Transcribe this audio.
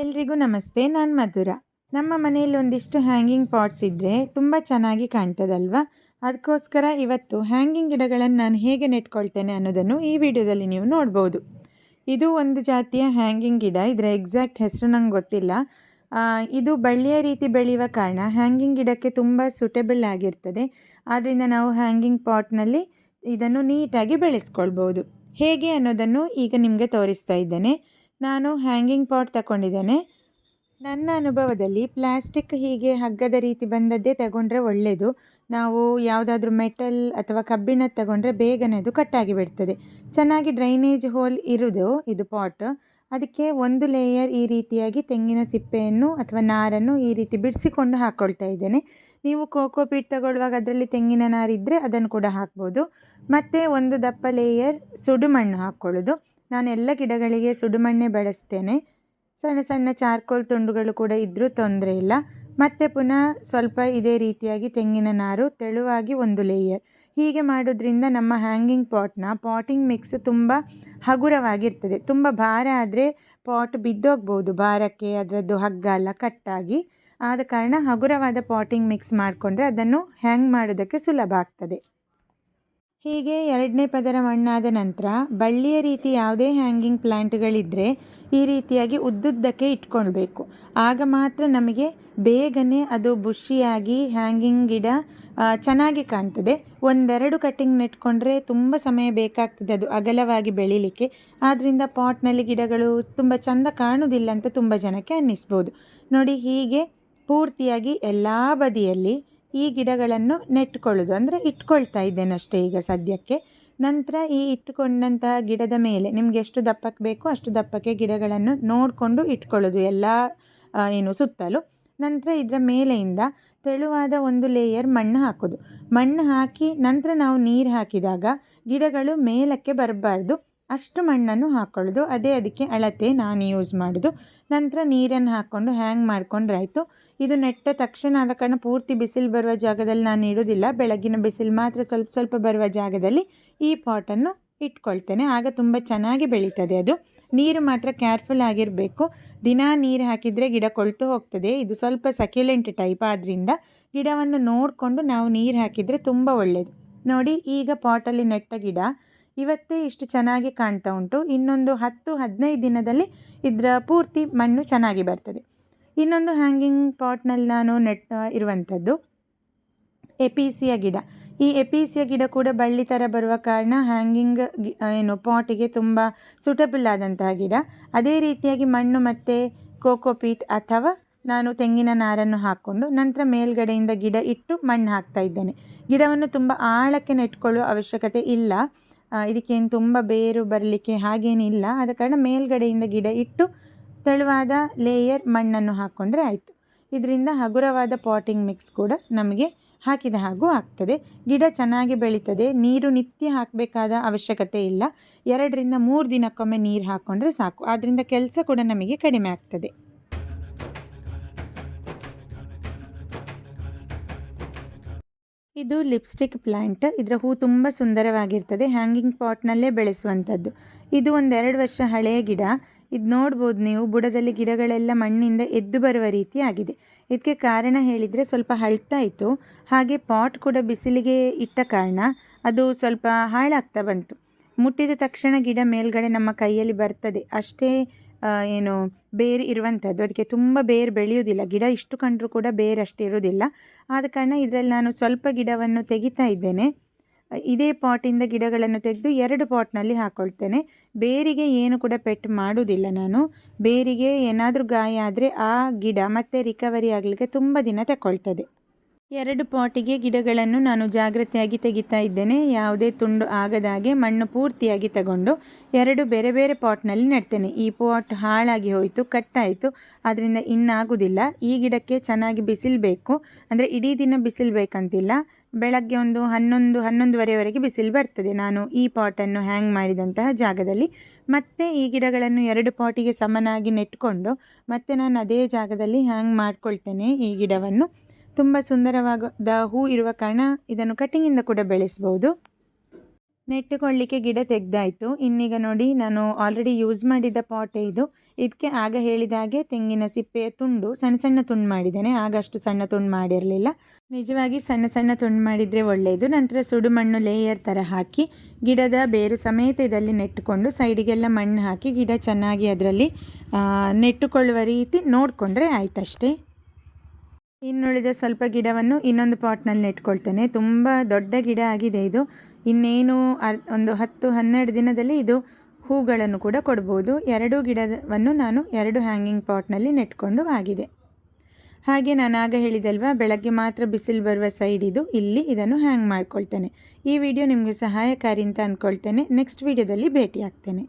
ಎಲ್ರಿಗೂ ನಮಸ್ತೆ, ನಾನು ಮಧುರ. ನಮ್ಮ ಮನೆಯಲ್ಲಿ ಒಂದಿಷ್ಟು ಹ್ಯಾಂಗಿಂಗ್ ಪಾಟ್ಸ್ ಇದ್ದರೆ ತುಂಬ ಚೆನ್ನಾಗಿ ಕಾಣ್ತದಲ್ವಾ? ಅದಕ್ಕೋಸ್ಕರ ಇವತ್ತು ಹ್ಯಾಂಗಿಂಗ್ ಗಿಡಗಳನ್ನು ನಾನು ಹೇಗೆ ನೆಟ್ಕೊಳ್ತೇನೆ ಅನ್ನೋದನ್ನು ಈ ವಿಡಿಯೋದಲ್ಲಿ ನೀವು ನೋಡ್ಬೋದು. ಇದು ಒಂದು ಜಾತಿಯ ಹ್ಯಾಂಗಿಂಗ್ ಗಿಡ. ಇದರ ಎಕ್ಸಾಕ್ಟ್ ಹೆಸರು ನಂಗೆ ಗೊತ್ತಿಲ್ಲ. ಇದು ಬಳ್ಳಿಯ ರೀತಿ ಬೆಳೆಯುವ ಕಾರಣ ಹ್ಯಾಂಗಿಂಗ್ ಗಿಡಕ್ಕೆ ತುಂಬ ಸೂಟೆಬಲ್ ಆಗಿರ್ತದೆ. ಆದ್ದರಿಂದ ನಾವು ಹ್ಯಾಂಗಿಂಗ್ ಪಾಟ್ನಲ್ಲಿ ಇದನ್ನು ನೀಟಾಗಿ ಬೆಳೆಸ್ಕೊಳ್ಬೋದು. ಹೇಗೆ ಅನ್ನೋದನ್ನು ಈಗ ನಿಮಗೆ ತೋರಿಸ್ತಾ ಇದ್ದೇನೆ. ನಾನು ಹ್ಯಾಂಗಿಂಗ್ ಪಾಟ್ ತಗೊಂಡಿದ್ದೇನೆ ನನ್ನ ಅನುಭವದಲ್ಲಿ ಪ್ಲಾಸ್ಟಿಕ್ ಹೀಗೆ ಹಗ್ಗದ ರೀತಿ ಬಂದದ್ದೇ ತಗೊಂಡ್ರೆ ಒಳ್ಳೆಯದು ನಾವು ಯಾವುದಾದ್ರೂ ಮೆಟಲ್ ಅಥವಾ ಕಬ್ಬಿಣ ತಗೊಂಡ್ರೆ ಬೇಗನೆ ಅದು ಕಟ್ಟಾಗಿ ಬಿಡ್ತದೆ. ಚೆನ್ನಾಗಿ ಡ್ರೈನೇಜ್ ಹೋಲ್ ಇರೋದು ಇದು ಪಾಟ್. ಅದಕ್ಕೆ ಒಂದು ಲೇಯರ್ ಈ ರೀತಿಯಾಗಿ ತೆಂಗಿನ ಸಿಪ್ಪೆಯನ್ನು ಅಥವಾ ನಾರನ್ನು ಈ ರೀತಿ ಬಿಡಿಸಿಕೊಂಡು ಹಾಕ್ಕೊಳ್ತಾ ಇದ್ದೇನೆ. ನೀವು ಕೋಕೋ ಪೀಟ್ ತಗೊಳ್ಳುವಾಗ ಅದರಲ್ಲಿ ತೆಂಗಿನ ನಾರಿದ್ದರೆ ಅದನ್ನು ಕೂಡ ಹಾಕ್ಬೋದು. ಮತ್ತು ಒಂದು ದಪ್ಪ ಲೇಯರ್ ಸುಡುಮಣ್ಣು ಹಾಕ್ಕೊಳ್ಳೋದು. ನಾನು ಎಲ್ಲ ಗಿಡಗಳಿಗೆ ಸುಡುಮಣ್ಣೆ ಬಳಸ್ತೇನೆ. ಸಣ್ಣ ಸಣ್ಣ ಚಾರ್ಕೋಲ್ ತುಂಡುಗಳು ಕೂಡ ಇದ್ದರೂ ತೊಂದರೆ ಇಲ್ಲ. ಮತ್ತು ಪುನಃ ಸ್ವಲ್ಪ ಇದೇ ರೀತಿಯಾಗಿ ತೆಂಗಿನ ನಾರು, ತೆಳುವಾಗಿ ಒಂದು ಲೇಯರ್ ಹೀಗೆ ಮಾಡೋದ್ರಿಂದ ನಮ್ಮ ಹ್ಯಾಂಗಿಂಗ್ ಪಾಟ್ನ ಪಾಟಿಂಗ್ ಮಿಕ್ಸ್ ತುಂಬ ಹಗುರವಾಗಿರ್ತದೆ. ತುಂಬ ಭಾರ ಆದರೆ ಪಾಟ್ ಬಿದ್ದೋಗ್ಬೋದು ಭಾರಕ್ಕೆ, ಅದರದ್ದು ಹಗ್ಗ ಅಲ್ಲ ಕಟ್ಟಾಗಿ ಆದ ಕಾರಣ ಹಗುರವಾದ ಪಾಟಿಂಗ್ ಮಿಕ್ಸ್ ಮಾಡಿಕೊಂಡ್ರೆ ಅದನ್ನು ಹ್ಯಾಂಗ್ ಮಾಡೋದಕ್ಕೆ ಸುಲಭ ಆಗ್ತದೆ. ಹೀಗೆ ಎರಡನೇ ಪದರ ಮಣ್ಣಾದ ನಂತರ ಬಳ್ಳಿಯ ರೀತಿ ಯಾವುದೇ ಹ್ಯಾಂಗಿಂಗ್ ಪ್ಲ್ಯಾಂಟ್ಗಳಿದ್ದರೆ ಈ ರೀತಿಯಾಗಿ ಉದ್ದುದ್ದಕ್ಕೆ ಇಟ್ಕೊಳ್ಬೇಕು. ಆಗ ಮಾತ್ರ ನಮಗೆ ಬೇಗನೆ ಅದು ಬುಷಿಯಾಗಿ ಹ್ಯಾಂಗಿಂಗ್ ಗಿಡ ಚೆನ್ನಾಗಿ ಕಾಣ್ತದೆ. ಒಂದೆರಡು ಕಟ್ಟಿಂಗ್ ನೆಟ್ಕೊಂಡ್ರೆ ತುಂಬ ಸಮಯ ಬೇಕಾಗ್ತದೆ ಅದು ಅಗಲವಾಗಿ ಬೆಳೀಲಿಕ್ಕೆ. ಆದ್ದರಿಂದ ಪಾಟ್ನಲ್ಲಿ ಗಿಡಗಳು ತುಂಬ ಚೆಂದ ಕಾಣುವುದಿಲ್ಲ ಅಂತ ತುಂಬ ಜನಕ್ಕೆ ಅನ್ನಿಸ್ಬೋದು. ನೋಡಿ ಹೀಗೆ ಪೂರ್ತಿಯಾಗಿ ಎಲ್ಲ ಬದಿಯಲ್ಲಿ ಈ ಗಿಡಗಳನ್ನು ನೆಟ್ಕೊಳ್ಳೋದು ಅಂದರೆ ಇಟ್ಕೊಳ್ತಾ ಇದ್ದೇನೆ ಅಷ್ಟೇ ಈಗ ಸದ್ಯಕ್ಕೆ. ನಂತರ ಈ ಇಟ್ಟುಕೊಂಡಂತಹ ಗಿಡದ ಮೇಲೆ ನಿಮ್ಗೆ ಎಷ್ಟು ದಪ್ಪಕ್ಕೆ ಬೇಕೋ ಅಷ್ಟು ದಪ್ಪಕ್ಕೆ ಗಿಡಗಳನ್ನು ನೋಡಿಕೊಂಡು ಇಟ್ಕೊಳ್ಳೋದು ಎಲ್ಲ ಏನು ಸುತ್ತಲೂ. ನಂತರ ಇದರ ಮೇಲೆಯಿಂದ ತೆಳುವಾದ ಒಂದು ಲೇಯರ್ ಮಣ್ಣು ಹಾಕೋದು. ಮಣ್ಣು ಹಾಕಿ ನಂತರ ನಾವು ನೀರು ಹಾಕಿದಾಗ ಗಿಡಗಳು ಮೇಲಕ್ಕೆ ಬರಬಾರ್ದು. ಅಷ್ಟು ಮಣ್ಣನ್ನು ಹಾಕ್ಕೊಳ್ಳೋದು ಅದೇ ಅದಕ್ಕೆ ಅಳತೆ ನಾನು ಯೂಸ್ ಮಾಡೋದು. ನಂತರ ನೀರನ್ನು ಹಾಕ್ಕೊಂಡು ಹ್ಯಾಂಗ್ ಮಾಡ್ಕೊಂಡ್ರೆ ಆಯಿತು ಇದು ನೆಟ್ಟ ತಕ್ಷಣ ಆದ ಕಾರಣ ಪೂರ್ತಿ ಬಿಸಿಲು ಬರುವ ಜಾಗದಲ್ಲಿ ನಾನು ಇಡೋದಿಲ್ಲ ಬೆಳಗಿನ ಬಿಸಿಲು ಮಾತ್ರ ಸ್ವಲ್ಪ ಸ್ವಲ್ಪ ಬರುವ ಜಾಗದಲ್ಲಿ ಈ ಪಾಟನ್ನು ಇಟ್ಕೊಳ್ತೇನೆ. ಆಗ ತುಂಬ ಚೆನ್ನಾಗಿ ಬೆಳೀತದೆ ಅದು. ನೀರು ಮಾತ್ರ ಕೇರ್ಫುಲ್ ಆಗಿರಬೇಕು. ದಿನಾ ನೀರು ಹಾಕಿದರೆ ಗಿಡ ಕೊಳ್ತು ಹೋಗ್ತದೆ. ಇದು ಸ್ವಲ್ಪ ಸಕ್ಯುಲೆಂಟ್ ಟೈಪ್ ಆದ್ದರಿಂದ ಗಿಡವನ್ನು ನೋಡಿಕೊಂಡು ನಾವು ನೀರು ಹಾಕಿದರೆ ತುಂಬ ಒಳ್ಳೆಯದು ನೋಡಿ, ಈಗ ಪಾಟಲ್ಲಿ ನೆಟ್ಟ ಗಿಡ. ಇವತ್ತೇ ಇಷ್ಟು ಚೆನ್ನಾಗಿ ಕಾಣ್ತಾ ಉಂಟು. ಇನ್ನೊಂದು ಹತ್ತು ಹದಿನೈದು ದಿನದಲ್ಲಿ ಇದರ ಪೂರ್ತಿ ಮಣ್ಣು ಚೆನ್ನಾಗಿ ಬರ್ತದೆ. ಇನ್ನೊಂದು ಹ್ಯಾಂಗಿಂಗ್ ಪಾಟ್ನಲ್ಲಿ ನಾನು ನೆಟ್ಟ ಇರುವಂಥದ್ದು. ಎಪಿಸಿಯ ಗಿಡ. ಈ ಎಪಿಸಿಯ ಗಿಡ ಕೂಡ ಬಳ್ಳಿ ಥರ ಬರುವ ಕಾರಣ ಹ್ಯಾಂಗಿಂಗ್ ಏನು ಪಾಟಿಗೆ ತುಂಬ ಸೂಟಬಲ್ ಆದಂತಹ ಗಿಡ. ಅದೇ ರೀತಿಯಾಗಿ ಮಣ್ಣು ಮತ್ತು ಕೋಕೋಪೀಟ್ ಅಥವಾ ನಾನು ತೆಂಗಿನ ನಾರನ್ನು ಹಾಕ್ಕೊಂಡು ನಂತರ ಮೇಲ್ಗಡೆಯಿಂದ ಗಿಡ ಇಟ್ಟು ಮಣ್ಣು ಹಾಕ್ತಾ ಇದ್ದೇನೆ. ಗಿಡವನ್ನು ತುಂಬ ಆಳಕ್ಕೆ ನೆಟ್ಕೊಳ್ಳುವ ಅವಶ್ಯಕತೆ ಇಲ್ಲ. ಇದಕ್ಕೇನು ತುಂಬ ಬೇರು ಬರಲಿಕ್ಕೆ ಹಾಗೇನಿಲ್ಲ. ಆದ ಕಾರಣ ಮೇಲ್ಗಡೆಯಿಂದ ಗಿಡ ಇಟ್ಟು ತೆಳುವಾದ ಲೇಯರ್ ಮಣ್ಣನ್ನು ಹಾಕ್ಕೊಂಡ್ರೆ ಆಯಿತು. ಇದರಿಂದ ಹಗುರವಾದ ಪಾಟಿಂಗ್ ಮಿಕ್ಸ್ ಕೂಡ ನಮಗೆ ಹಾಕಿದ ಹಾಗೂ ಆಗ್ತದೆ. ಗಿಡ ಚೆನ್ನಾಗಿ ಬೆಳೀತದೆ. ನೀರು ನಿತ್ಯ ಹಾಕಬೇಕಾದ ಅವಶ್ಯಕತೆ ಇಲ್ಲ. ಎರಡರಿಂದ ಮೂರು ದಿನಕ್ಕೊಮ್ಮೆ ನೀರು ಹಾಕ್ಕೊಂಡ್ರೆ ಸಾಕು. ಆದ್ದರಿಂದ ಕೆಲಸ ಕೂಡ ನಮಗೆ ಕಡಿಮೆ ಆಗ್ತದೆ. ಇದು ಲಿಪ್ಸ್ಟಿಕ್ ಪ್ಲ್ಯಾಂಟ್ ಇದರ ಹೂ ತುಂಬ ಸುಂದರವಾಗಿರ್ತದೆ. ಹ್ಯಾಂಗಿಂಗ್ ಪಾಟ್ನಲ್ಲೇ ಬೆಳೆಸುವಂಥದ್ದು ಇದು ಒಂದೆರಡು ವರ್ಷ ಹಳೆಯ ಗಿಡ. ಇದು ನೋಡ್ಬೋದು ನೀವು, ಬುಡದಲ್ಲಿ ಗಿಡಗಳೆಲ್ಲ ಮಣ್ಣಿಂದ ಎದ್ದು ಬರುವ ರೀತಿ ಆಗಿದೆ. ಇದಕ್ಕೆ ಕಾರಣ ಹೇಳಿದರೆ ಸ್ವಲ್ಪ ಹಳ್ತಾ ಇತ್ತು ಹಾಗೆ ಪಾಟ್ ಕೂಡ ಬಿಸಿಲಿಗೆ ಇಟ್ಟ ಕಾರಣ ಅದು ಸ್ವಲ್ಪ ಹಾಳಾಗ್ತಾ ಬಂತು. ಮುಟ್ಟಿದ ತಕ್ಷಣ ಗಿಡ ಮೇಲ್ಗಡೆ ನಮ್ಮ ಕೈಯಲ್ಲಿ ಬರ್ತದೆ. ಅಷ್ಟೇ ಏನು, ಬೇರು ಇರುವಂಥದ್ದು ಅದಕ್ಕೆ ತುಂಬ ಬೇರು ಬೆಳೆಯುವುದಿಲ್ಲ. ಗಿಡ ಇಷ್ಟು ಕಂಡರೂ ಕೂಡ ಬೇರ್ ಅಷ್ಟು ಇರೋದಿಲ್ಲ ಆದ ಕಾರಣ ಇದರಲ್ಲಿ ನಾನು ಸ್ವಲ್ಪ ಗಿಡವನ್ನು ತೆಗಿತಾ ಇದ್ದೇನೆ. ಇದೇ ಪಾಟಿಂದ ಗಿಡಗಳನ್ನು ತೆಗೆದು ಎರಡು ಪಾಟ್ನಲ್ಲಿ ಹಾಕ್ಕೊಳ್ತೇನೆ ಬೇರಿಗೆ ಏನು ಕೂಡ ಪೆಟ್ಟು ಮಾಡುವುದಿಲ್ಲ ನಾನು. ಬೇರಿಗೆ ಏನಾದರೂ ಗಾಯ ಆದರೆ ಆ ಗಿಡ ಮತ್ತೆ ರಿಕವರಿ ಆಗಲಿಕ್ಕೆ ತುಂಬ ದಿನ ತಗೊಳ್ತದೆ ಎರಡು ಪಾಟಿಗೆ ಗಿಡಗಳನ್ನು ನಾನು ಜಾಗ್ರತೆಯಾಗಿ ತೆಗಿತಾ ಇದ್ದೇನೆ. ಯಾವುದೇ ತುಂಡು ಆಗದ ಹಾಗೆ ಮಣ್ಣು ಪೂರ್ತಿಯಾಗಿ ತಗೊಂಡು ಎರಡು ಬೇರೆ ಬೇರೆ ಪಾಟ್ನಲ್ಲಿ ನೆಡ್ತೇನೆ. ಈ ಪಾಟ್ ಹಾಳಾಗಿ ಹೋಯಿತು, ಕಟ್ಟಾಯಿತು. ಅದರಿಂದ ಇನ್ನಾಗುವುದಿಲ್ಲ. ಈ ಗಿಡಕ್ಕೆ ಚೆನ್ನಾಗಿ ಬಿಸಿಲು ಬೇಕು. ಅಂದರೆ ಇಡೀ ದಿನ ಬಿಸಿಲು ಬೇಕಂತಿಲ್ಲ. ಬೆಳಗ್ಗೆ ಒಂದು ಹನ್ನೊಂದು, ಹನ್ನೊಂದುವರೆವರೆಗೆ ಬಿಸಿಲು ಬರ್ತದೆ. ನಾನು ಈ ಪಾಟನ್ನು ಹ್ಯಾಂಗ್ ಮಾಡಿದಂತಹ ಜಾಗದಲ್ಲಿ. ಮತ್ತೆ ಈ ಗಿಡಗಳನ್ನು ಎರಡು ಪಾಟಿಗೆ ಸಮನಾಗಿ ನೆಟ್ಕೊಂಡು ಮತ್ತೆ ನಾನು ಅದೇ ಜಾಗದಲ್ಲಿ ಹ್ಯಾಂಗ್ ಮಾಡ್ಕೊಳ್ತೇನೆ ಈ ಗಿಡವನ್ನು. ತುಂಬ ಸುಂದರವಾದ ಹೂ ಇರುವ ಕಾರಣ ಇದನ್ನು ಕಟ್ಟಿಂಗಿಂದ ಕೂಡ ಬೆಳೆಸ್ಬೋದು. ನೆಟ್ಟುಕೊಳ್ಳಿಕ್ಕೆ ಗಿಡ ತೆಗೆದಾಯಿತು. ಇನ್ನೀಗ ನೋಡಿ, ನಾನು ಆಲ್ರೆಡಿ ಯೂಸ್ ಮಾಡಿದ ಪಾಟೇ ಇದು. ಇದಕ್ಕೆ ಆಗ ಹೇಳಿದ ಹಾಗೆ ತೆಂಗಿನ ಸಿಪ್ಪೆಯ ತುಂಡು ಸಣ್ಣ ಸಣ್ಣ ತುಂಡು ಮಾಡಿದ್ದೇನೆ. ಆಗ ಅಷ್ಟು ಸಣ್ಣ ತುಂಡು ಮಾಡಿರಲಿಲ್ಲ. ನಿಜವಾಗಿ ಸಣ್ಣ ಸಣ್ಣ ತುಂಡು ಮಾಡಿದರೆ ಒಳ್ಳೆಯದು ನಂತರ ಸುಡು ಮಣ್ಣು ಲೇಯರ್ ಥರ ಹಾಕಿ ಗಿಡದ ಬೇರು ಸಮೇತ ಇದರಲ್ಲಿ ನೆಟ್ಟುಕೊಂಡು ಸೈಡಿಗೆಲ್ಲ ಮಣ್ಣು ಹಾಕಿ ಗಿಡ ಚೆನ್ನಾಗಿ ಅದರಲ್ಲಿ ನೆಟ್ಟುಕೊಳ್ಳುವ ರೀತಿ ನೋಡಿಕೊಂಡ್ರೆ ಆಯ್ತಷ್ಟೇ. ಇನ್ನುಳಿದ ಸ್ವಲ್ಪ ಗಿಡವನ್ನು ಇನ್ನೊಂದು ಪಾಟ್ನಲ್ಲಿ ನೆಟ್ಕೊಳ್ತೇನೆ. ತುಂಬ ದೊಡ್ಡ ಗಿಡ ಆಗಿದೆ ಇದು. ಇನ್ನೇನು ಒಂದು ಹತ್ತು ಹನ್ನೆರಡು ದಿನದಲ್ಲಿ ಇದು ಹೂಗಳನ್ನು ಕೂಡ ಕೊಡ್ಬೋದು. ಎರಡೂ ಗಿಡವನ್ನು ನಾನು ಎರಡು ಹ್ಯಾಂಗಿಂಗ್ ಪಾಟ್ನಲ್ಲಿ ನೆಟ್ಕೊಂಡು ಆಗಿದೆ ಹಾಗೆ ನಾನು ಆಗ ಹೇಳಿದಲ್ವಾ, ಬೆಳಗ್ಗೆ ಮಾತ್ರ ಬಿಸಿಲು ಬರುವ ಸೈಡ್ ಇದು, ಇಲ್ಲಿ ಇದನ್ನು ಹ್ಯಾಂಗ್ ಮಾಡ್ಕೊಳ್ತೇನೆ. ಈ ವಿಡಿಯೋ ನಿಮಗೆ ಸಹಾಯಕಾರಿ ಅಂತ ಅಂದ್ಕೊಳ್ತೇನೆ ನೆಕ್ಸ್ಟ್ ವಿಡಿಯೋದಲ್ಲಿ ಭೇಟಿ ಆಗ್ತೇನೆ